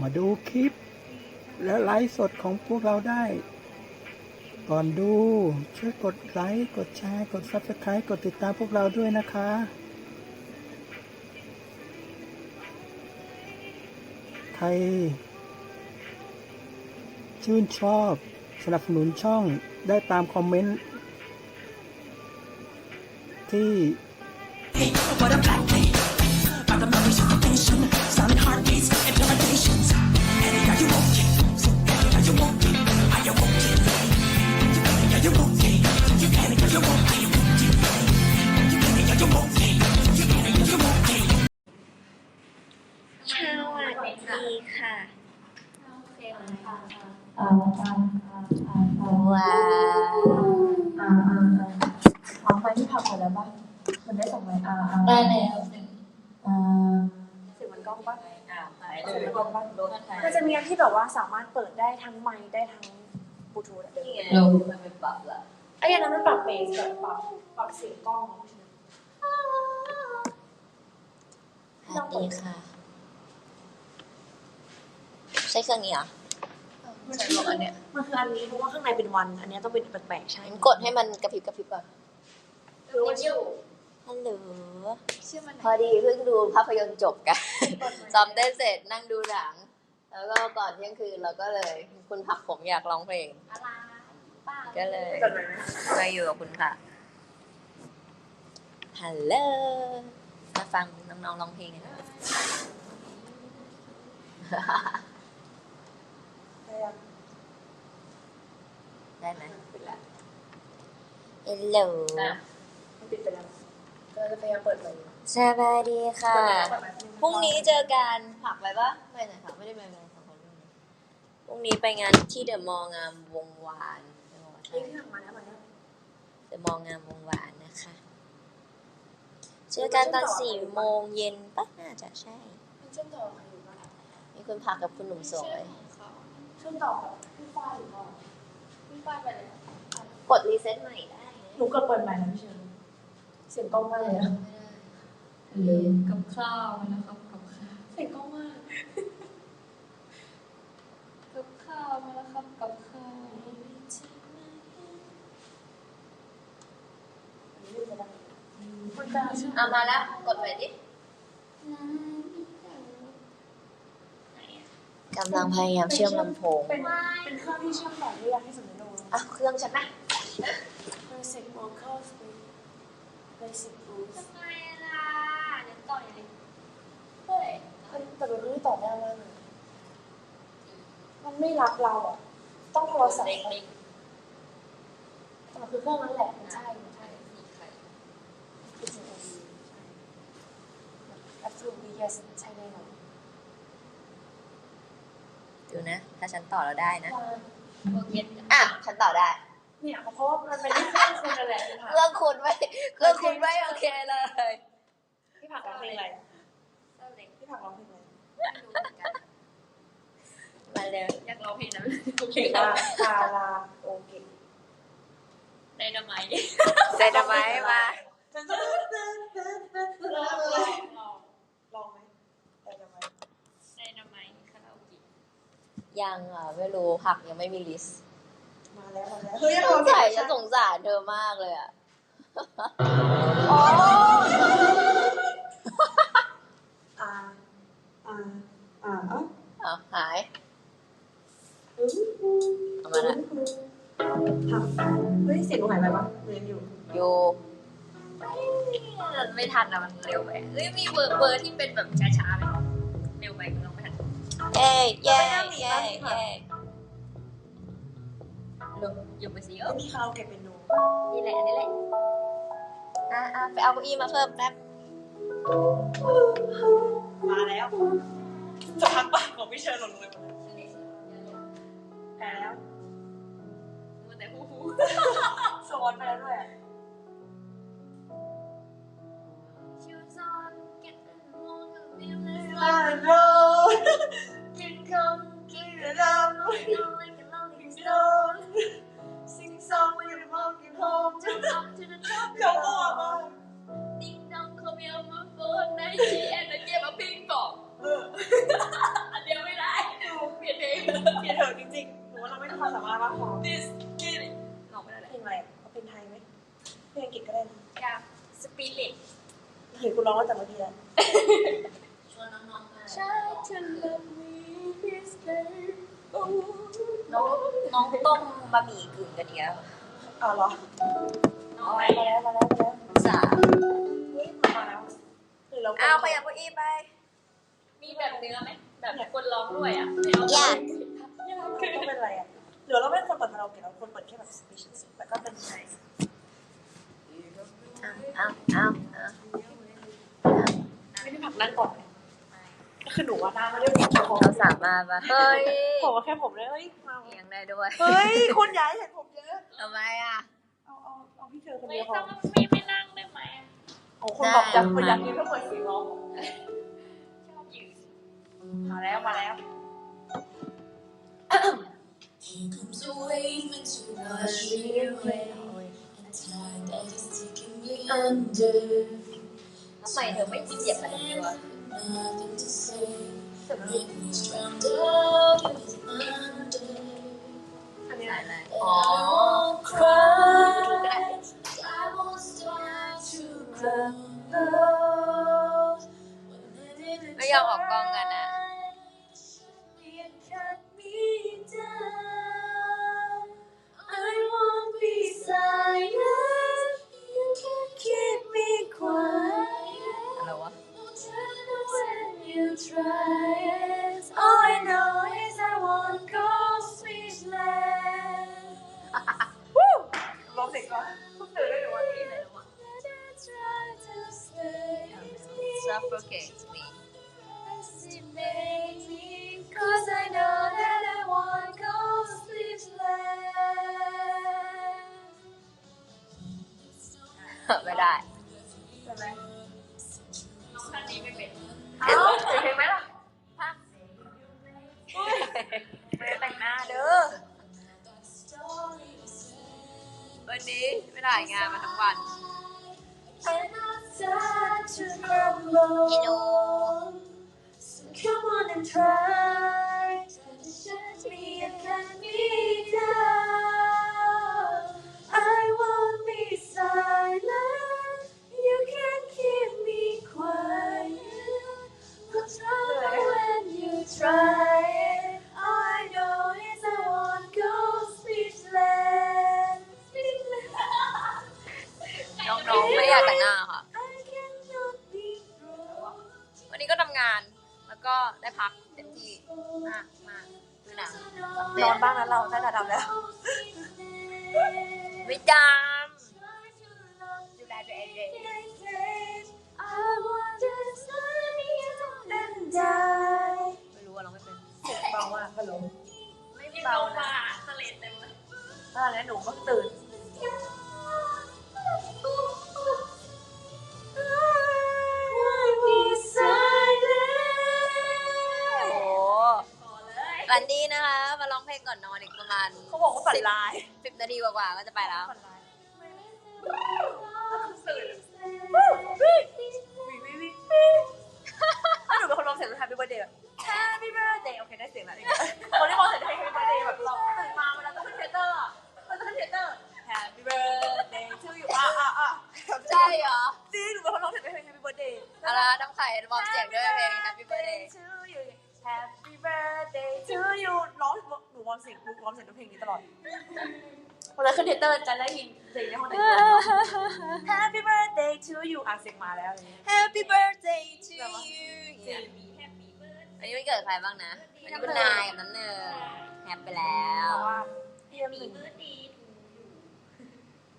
มาดูคลิป และไลฟ์สดของพวกเราได้ ก่อนดูช่วยกดไลค์กดแชร์ กด Subscribe กดติดตามพวกเราด้วยนะคะใครชื่นชอบสนับสนุนช่องได้ตามคอมเมนต์ ที่ที่ hey, าอ่าว้าว อ่าอ่าอ่าเอาไปที่ผักหมดแล้วป่ะมันได้ส่งไหมอ่าอ่า ได้แล้ว อ่า เสียงมันกล้องปะ อ่าหายเล เสียง ย มันกล้องปะ มันจะมีอันที่แบบว่าสามารถเปิดได้ทั้งไมค์ได้ทั้งบลูทูธอะนี่ไงลงมันเป็นปรับละไอ้อันนั้นมันปรับเบสแบบปรับปรับเสียงกล้องสวัสดีค่ะ ใช้เครื่องนี้เหรอมันคืออันเนี้ยมันคืออันนี้เพราะว่าข้างในเป็นวัน อันเนี้ยต้องเป็นแปลกๆใช่งั้นกดให้มันกระพริบกระพริบก่อนคือว่าชื่อฮัลโหลชื่อมันพอดีเพิ่งดูภาพยนตร์จบกันซ้อมเต้นเสร็จนั่งดูหนัง แล้วก็ก่อนเที่ยงคืนเราก็เลย คุณผักผมอยากร้องเพลงก็เลยกันไหนนะมาอยู่กับคุณผักฮัลโหลมาฟังน้องๆร้องเพลงกันนะได้ไหมปิดแล้วฮัลโหลมันปิดไปแล้วก็จะพยายามเปิดเลย สวัสดีค่ะ พรุ่งนี้เจอกันผักไปปะไม่ไหนค่ะ ไม่ได้ไปงานสองคนพรุ่งนี้พรุ่งนี้ไปงานที่เดอะมอลล์งามวงวานใช่ไหมวะเฮ้ยที่ทำมาแล้วมาแล้วเดอะมอลล์งามวงวานนะคะ เจอกันตอนสี่โมงเย็นปะน่าจะใช่มันเชื่อมต่อใครอยู่บ้างมีคุณผักกับคุณหนุ่มสวยเชื่อมต่อกับพี่ฝ้ายหรือเปล่าพี่ฝ้ายไปเลยกดรีเซ็ตใหม่ได้ไงหนูกดเปิดใหม่นะพี่เชิญเสียงกล้องมากเลยอะเลย กับข้าวนะครับกับข้าวเสียงกล้องมากกับข้าวมาแล้วครับกับข้าวมันจะเชื่อมเอามาแล้วกดใหม่ดิกำลังพยายามเชื่อมลำโพงเป็นเป็นเครื่องที่เชื่อมต่อเรียกให้สมมติโน้อะเครื่องฉันนะ Basic Vocal Speed Basic Boost ทำไมล่ะเดี๋ยวต่อยเลยเฮ้ย เฮ้ยแต่ มันไม่ต่อได้มากเลยมันไม่รับเราอะ ต้องโทรศัพท์เล็กแต่มันคือเครื่องนั้นแหละมันใช่มันใช่สีไข่คือจริงๆใช่ Absolutely yes ใช่แน่นอนๆดูนะ ถ้าฉันต่อแล้วได้นะพวกเย็นอะฉันต่อได้ เนี่ยเพราะว่ามันเป็นที่เครื่องคุณนั่นแหละพี่ผักเครื่องคุณไม่เครื่องคุณไม่โอเคเลย พี่ผักร้องเพลงอะไรเศร้าเล็กพี่ผักร้องเพลงอะไรไม่รู้เหมือนกันมาเลย อยากร้องเพลงนั้นเพลงว่าคาราโอเกะไดนาไมต์ใส่ดอกไม้มาลองเลยลองไหมแต่ทำไมไดนาไมต์คาราโอเกะยังอะ ไม่รู้ผักยังไม่มีลิสต์มาแล้วมาแล้วเฮ้ยสงสัยฉันสงสารเธอมากเลยอะอ่าอ่าอ่าอะ เอาหายอืมเอามาละผักเฮ้ยเสียงตรงไหนไปวะเรียนอยู่อยู่ไม่ทันอะมันเร็วไปเอ้ยมีเบอร์เบอร์ที่เป็นแบบช้าๆไหมเร็วไปคุณลองไม่ทันเย้เย้เย้เย้ลงอยู่ไปสิเอไม่อมีคาราโอเกะเป็นโนนี่แหละอันนี่แหละอะอะไปเอาเก้าอี้มาเพิ่มแป๊บมาแล้ว จะพักปากของพี่เชิญหล่นลงไปหมดเลยแพ้แล้วมัวแต่ฮู้ฮู้สวอนไปแล้วด้วยอะ Shoes on, get the moon, feel the ลา sun. โรกินคำกินรำ Feel like a lonely โด stone. นซิงซองไม่ได้มองกินโฮม Jump up to the top. เขาก็อ ถอะจริงๆหนูว่าเราไม่มีความสามารถมากพองดิสกินออกไม่ได้เพยลงอะไรเขาเป็นไทยไหมเพลงอังกฤษก็ได้นะอยากสปิริตเห็นคุณร้องมาจากเมื่อกี้แล้วชวนน้องๆมาใช่เธอ love me this day น้องน้องต้มบะหมี่กึ่งกันเทียมอ๋อเหรอน้องไรมาแล้วมาแล้วมาแล้วสามนี่มาแล้วหรือเราอ้าวขยับเก้าอี้ไป มีแบบเนื้อไหมแบบคนร้องด้วยอะไม่าอยาก ต้องเป็นอะไรอะหรือเราไม่ควรเปิดคาราโอเกะเราควรเปิดแค่แบบ station แล้วก็เป็นไงอ้าวอ้าวอ้าวไม่ได้ผักนั่งก่อนก็คือหนูว่าหน้าไม่ได้ผมเราสามารถปะเฮ้ยผมว่าแค่ผมเลยเฮ้ยมาเอียงได้ด้วย เฮ้ยคุณย้ายเห็นผมเยอะทำไมอะเอาเอาเอาพี่เธอคนเดียวพอไม่ไม่นั่งได้ไหมโอ้คุณบอกจับคุณอยากกินก็เปิดเสีงร้องชอบยืนมาแล้วมาแล้ว Here comes a wave into wash me away. And tide that is taking me under. ทำไมเธอไม่เหยียบอะไรดีวะ Nothing to say. Rain was drowned out in his under. อันนี้ สายอะไร And อ๋อ I won't ดูก็ได้ cry. I won't start to crumble. When the ไม่ยอมออกกล้องกันอ่ะ ไม่ได้ใช่ไหมน้องท่านนี้ไม่เป็นเอ้าเห็นไหมล่ะไม่ได้แต่งหน้าเด้อ วันนี้ไม่ได้งานมาทั้งวัน And I'll start to crumble. Hello. So come on and try เลยวันนี้นะคะ มาร้องเพลงก่อนนอนอีกประมาณเขาบอกว่าฝันร้าย สิบนาทีกว่าๆก็จะไปแล้ว ฝันร้าย หนูวอร์มเสียงหนูวอร์มเสียงด้วยเพลงนี้ตลอดเวลาขึ้นเทเตอร์จะได้ยินเสียงในห้องแต่งตัว Happy Birthday to you อะเสียงมาแล้วอะไรเงี้ย Happy birthday to you จริงแฮปปี้เบิร์ดวันนี้วันเกิดใครบ้างนะวันนี้คุณนายกับน้ำหนึ่งแฮปไปแล้วแต่ว่าพี่น้ำหมีนึ่งเบิร์ดดี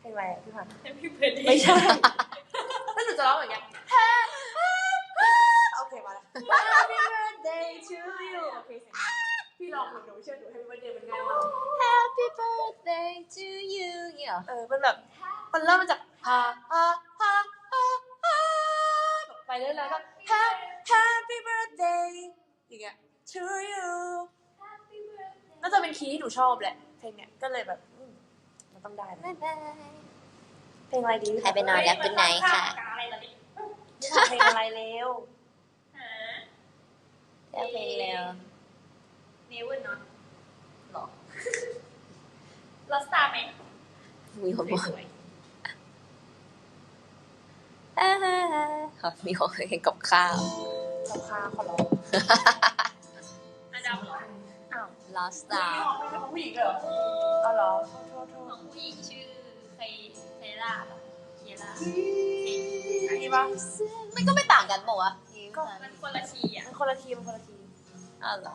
เพลงอะไรอะพี่พันธุ์แฮปปี้เบิร์ดดีไม่ใช่แล้วหนูจะร้องอย่างเงี้ยโอเคมาแล้ว Happy birthday to you โอเคเสร็จ พี่ลองหนูเชื่อหนู Happy birthday มันง่ายมาก Happy birthday to you เนี่ยเหรอเออมันแบบมันเริ่มมาจากฮาฮาฮาฮาฮาแบบไปเรื่อยๆก็ Happy birthday อย่างเงี้ย to you น่าจะเป็นคีย์ที่หนูชอบแหละเพลงเนี้ยก็เลยแบบอืมมันต้องได้นะบ๊ายบายเพลงอะไรดีใครไปนอนแล้วเป็นไหนค่ะอะไรล่ะนี่เพลงอะไรเร็วหาเลือกเพลงเร็ว เนเวอร์นอนหรอลอสตาร์ไหมมีคนบอกสวยอ่าขอมีของเพลงกับข้าวกับข้าวขอร้องอาดามเหรออ้าว Lost Star ไม่ใช่ของผู้หญิงเหรอเอาเหรอโทษโทษของผู้หญิงชื่อเคเคล่าปะเคล่าอันนี้ปะมันก็ไม่ต่างกันบอกว่าวะก็มันคนละทีอะมันคนละทีมคนละทีมอ้าวเหรอ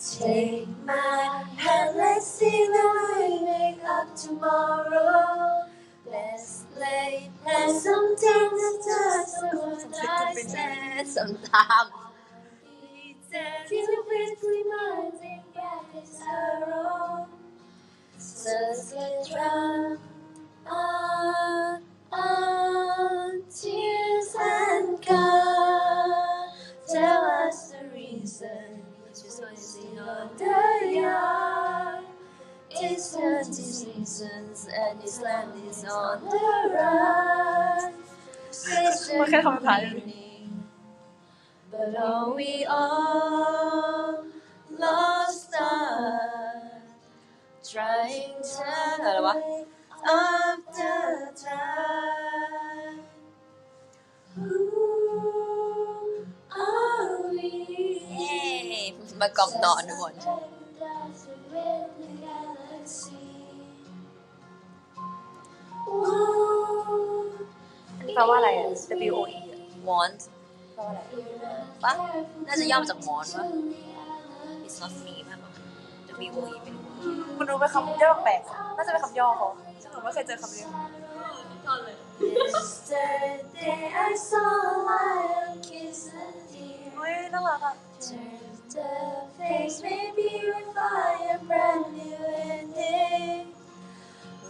Take my hand, let's see the way make up tomorrow. Let's play and sometimes it's just a good night and sometimes. Feel with reminding that it's her own. So let's drown on, on tears and colors. Waiting on the yard. It's twenty seasons and this land is on the run. Man kan ha med pärl. But are we all lost stars trying to อะไรวะ of the time? มากล่อมนอนทุกคนอันนี้แปลว่าอะไรอะ W O E อะ want แปลว่าอะไรปะน่าจะย่อมาจาก want วะ it's not me มากกว่า W O E ไม่รู้มันดูเป็นคำย่อแปลกๆน่าจะเป็นคำย่อเขาซึ่งหนูไม่เคยเจอคำนี้ Yesterday I saw a lion kiss a deer. เฮ้ยน่ารักอะ Turn the face, maybe we'll find a brand new ending.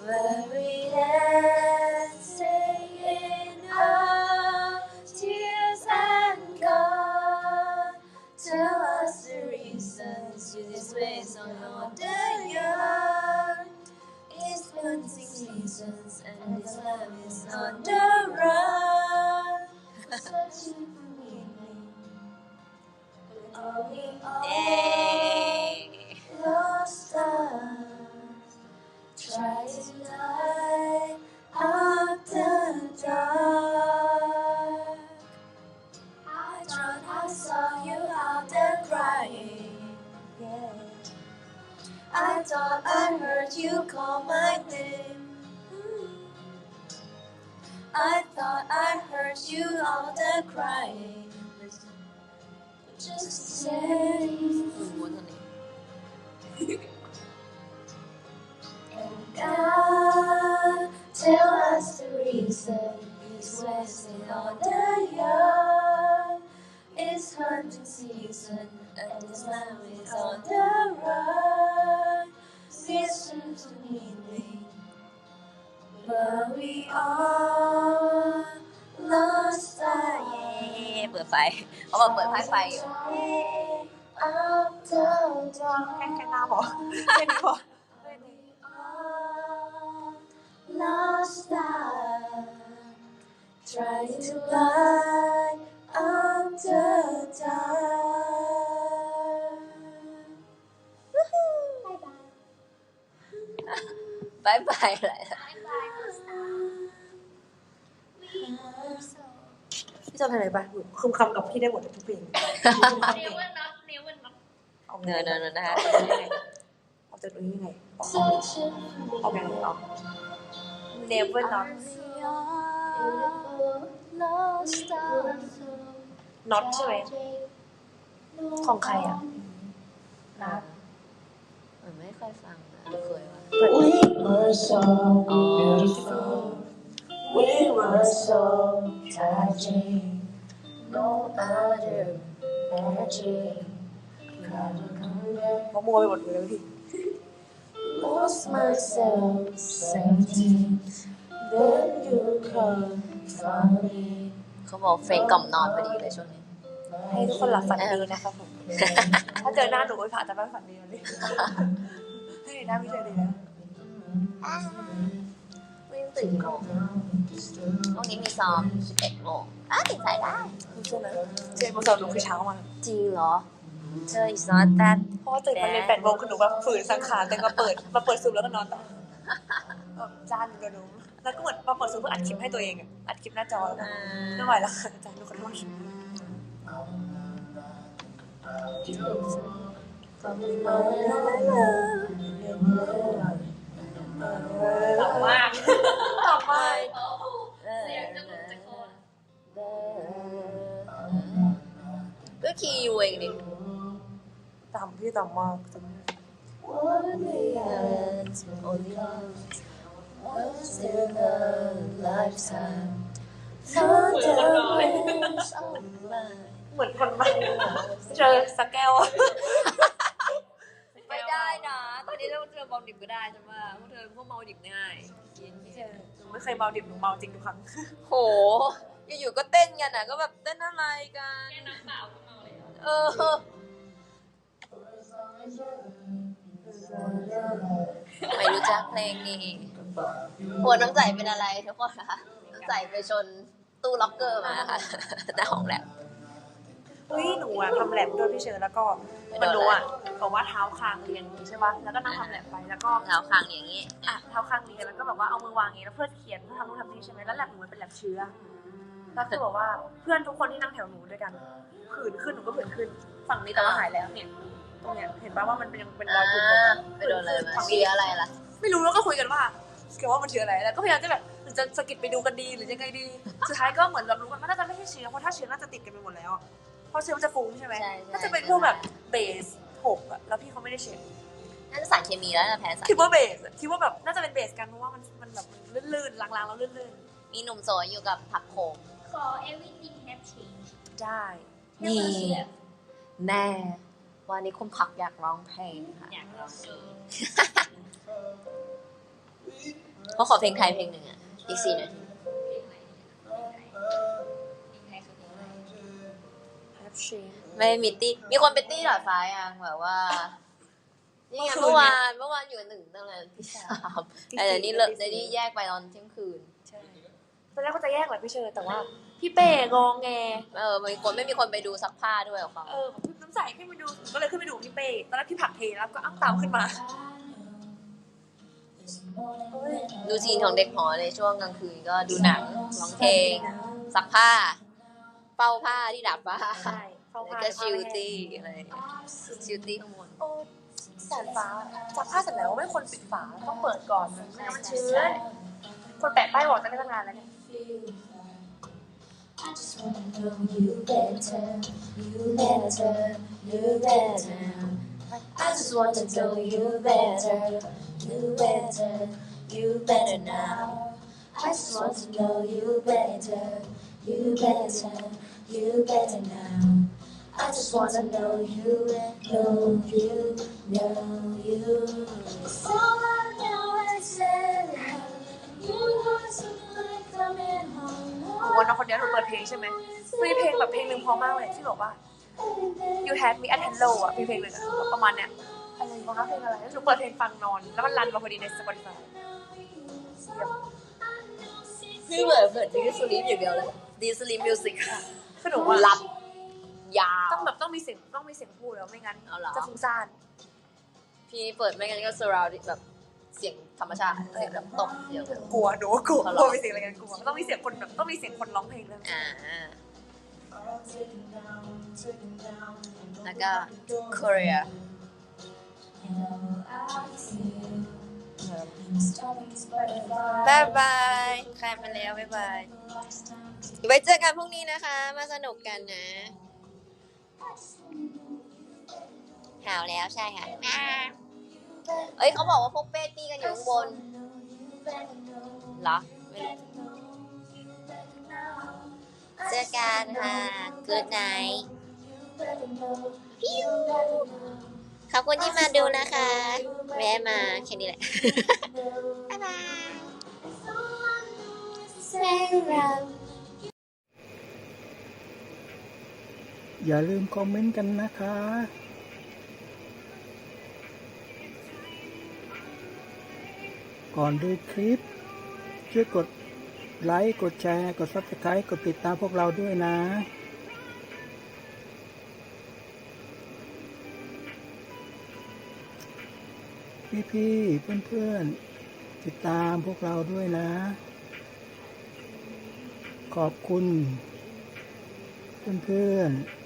Worried and saying our tears and gone. Tell us the reasons you disgrace on the yard. It's twenty seasons and this love is on the run. Searching for Oh, we all. tell us the reason He's wasting all the yard. It's hunting season and this land is on the run. Listen to me, but we all lost our เย้เปิดไฟเขาบอกเปิดไฟไฟอยู่ Up the dark. แค่แค่หน้าบอกแค่นี้พอ lost star try to light up the dark. Bye bye. บายบายอะไรพี่จำเพลงอะไรปะหนูคืมคำกับพี่ได้หมดทุกเพลงเนวอร์น็อเนวอร์น็อตเอาเนินเนินเนินนะคะเอาจากตรงนี้ยังไงเอาเอาแบบนี้เอา Never not Lost stars. not ใช่ไหมของใครอะนับเหมือนไม่เคยฟังนะเคยว่า We were so beautiful. We were so touching. No other magic could compare. ก็มัวไปหมดเลยพี่ Lost myself, seventeen. Then you come from me. เขาบอกเพลงกล่อมนอนพอดีเลยช่วงนี้ ให้ทุกคนหลับฝันดีนะครับผม ถ้าเจอหน้าหนูไปผ่าจะไม่ฝันดีวันนี้ให้หน้าพี่เจอดีนะวิ่งตื่นกี่โมงวันนี้มีซ้อม11โมงอะตื่นสายได้คุณเชื่อไหมเจนโมงสองหนูคือเช้ามาจริงเหรอ เธอ is not that เพราะว่าตื่นมาเรียนแปดโมงคือหนูแบบฝืนสังขารแต่มาเปิดมาเปิดซูมแล้วก็นอนต่อแบบจานกับหนูแล้วก็เหมือนมาเปิดซูมเพื่ออัดคลิปให้ตัวเองอะอัดคลิปหน้าจอแล้วก็ไม่ไหวแล้วค่ะอาจารย์ทุกคนว่าต่ำมากต่อไปเสียงจะหลุดจากคอก็คีย์ยูเองดิ ต่ำพี่ต่ำมาก only Once in a lifetime. เหมือนคนมาเจอสักแก้วอะไม่ได้นะ ตอนนี้เราเจอเมาดิบก็ได้ใช่ไหมพวกเธอพวกเมาดิบง่ายกินไม่เจอหนูไม่เคยเมาดิบหนูเมาจริงทุกครั้ง โห อยู่ๆก็เต้นกันอะ ก็แบบเต้นอะไรกัน แค่น้ำเปล่าก็เมาเลยเหรอเออ ไม่รู้จักเพลงนี้หัวน้ำใจเป็นอะไรทุกคนคะน้ำใจไปชนตู้ล็อกเกอร์มาค่ะหน้าห้องแลบเฮ้ยหนูอะทำแลบด้วยพี่เชอร์แล้วก็มันหนูอะบอกว่าเท้าคางเรียงอย่างนี้ใช่ป่ะแล้วก็นั่งทำแลบไปแล้วก็เท้าคางอย่างนี้อะเท้าคางเรียงแล้วก็แบบว่าเอามือวางอย่างนี้แล้วเพื่อนเขียนเพื่อทำนู่นทำนี่ใช่ไหมแล้วแลบหนูมันเป็นแลบเชื้อแล้วคือบอกว่าเพื่อนทุกคนที่นั่งแถวหนูด้วยกันผื่นขึ้นหนูก็ผื่นขึ้นฝั่งนี้แต่ว่าหายแล้วเนี่ย ตรงเนี้ยเห็นป่ะว่ามันเป็นยังเป็นรอยผื่นแบบไปโดนอะไรมาฝั่งเชีนี้ยร์อะไรล่ะ ไม่รู้แล้วก็คุยกันว่าเกี่ยวว่ามันเชื้ออะไรแล้วก็พยายามจะแบบหรือจะสะกิดไปดูกันดีหรือยังไงดี สุดท้ายก็เหมือนรับรู้กันว่าน่าจะไม่ใช่เชื้อเพราะถ้าเชื้อน่าจะติดกันไปหมดแล้วอะเพราะเชื้อมันจะฟุ้งใช่ไหมใช่ใช่น่าจะเป็นพวกแบบเบสหกอะแล้วพี่เขาไม่ได้เช็คนั่นสารเคมีแล้วนะแพ้สารคิดว่าเบสอะคิดว่าแบบน่าจะเป็นเบสกันเพราะว่ามันมันแบบมันลื่นๆลางๆแล้วลื่นมีหนุ่มโสดอยู่กับผักโขมขอ everything have changed ๆได้นี่แน่ วันนี้คุณผักอยากร้องเพลงค่ะอยากลองดูเขาขอเพลงไทยเพลงหนึ่งอะอีกสี่นาทีเพลงไหนเพลงไหนคือเพลงอะไร have c h a n g ไม่มีตี้มีคนไปตี้ดอดฟ้ายังแบบว่านี่ไงเมื่เมื่ออคืนวานเมื่อวานอยู่กับหนึ่งตั้งแต่ที่สามแต่เดี๋ยวนี้เลิกเดี๋ยวนี้แยกไปตอนเที่ยงคืนใช่ตอนแรกเขาจะแยกแหละพี่เชอร์แต่ว่า พี่เป้งองแงเออมีคนไม่มีคนไปดูซักผ้าด้วยของเขาเออพี่น้ำ ใสขึ้นไปดูก็เลยขึ้นไปดูพี่เป้ตอนแรกพี่ผักเทแล้วก็อ้ำตามขึ้นมาดูซีนของเด็กหอในช่วงกลางคืนก็ดูหนังร้องเพลงซักผ้าเฝ้าผ้าที่ดับผ้าใช่เข้าแล้วผ้าก็ชิลตี้อะไรชิลตี้ข้างบนโอ้แสนฟ้าจับผ้าเสร็จแล้วไม่ควรปิดฝาต้องเปิดก่อนไม่งั้นมันชื้นคนแปะป้ายบอกจะได้ตั้งนานแล้วเนี่ย I just wanna know you better, you better, you better. I just want to know you better, you better, you better now. I just want to know you better, you better, you better now. I just want to know you, know you, know you. So นนั้นคนนี้หนูเปิดเพลงใช่ไหมมีเพลงแบบเพลงหนึ่งเพอมากเลยที่บอกว่า you had me at hello อะมีเพลงหนึ่งอะแบบประมาณเนี้ยอะไรวะเพลงอะไรแล้วหนูเปิดเพลงฟังนอน แล้วมันรันมาพอดีใน Spotify เสียงคือเหมือนเหมือนดีสลิปอย่างเดียวเลยดีสลิปมิวสิกคือหนูว่าลับยาวต้องแบบต้องมีเสียงต้องมีเสียงพูดแล้วไม่งั้นเอาเหรอจะฟุ้งซ่านพี่เปิดไม่งั้นก็ surround แบบ เสียงธรรมชาติเสียงแบบตกเดียวเลยกลัวหนูว่ากลัวเอาเหกรอลัวมีเสียงอะไรกันกลัวต้องมีเสียงคนแบบต้องมีเสียงคนร้องเพลงด้วยอ่าแล้วก็ Korea บายบายใครมาแล้วบายบายไว้เจอกันพรุ่งนี้นะคะ มาสนุกกันนะหาวแล้วใช่ค่ะอ่า เอ้ยเขาบอกว่าพวกเป้ตีกันอยู่ข้างบนเหรอไม่รู้เจอกันค่ะ Good night ขอบคุณที่มาดูนะคะแวะมาแค่นี้แหละ บ๊ายบายอย่าลืมคอมเมนต์กันนะคะ ก่อนดูคลิป ช่วยกดไลค์ กดแชร์ กด Subscribe กดติดตามพวกเราด้วยนะ พี่ๆ เพื่อนๆ ติดตามพวกเราด้วยนะ ขอบคุณ เพื่อนๆ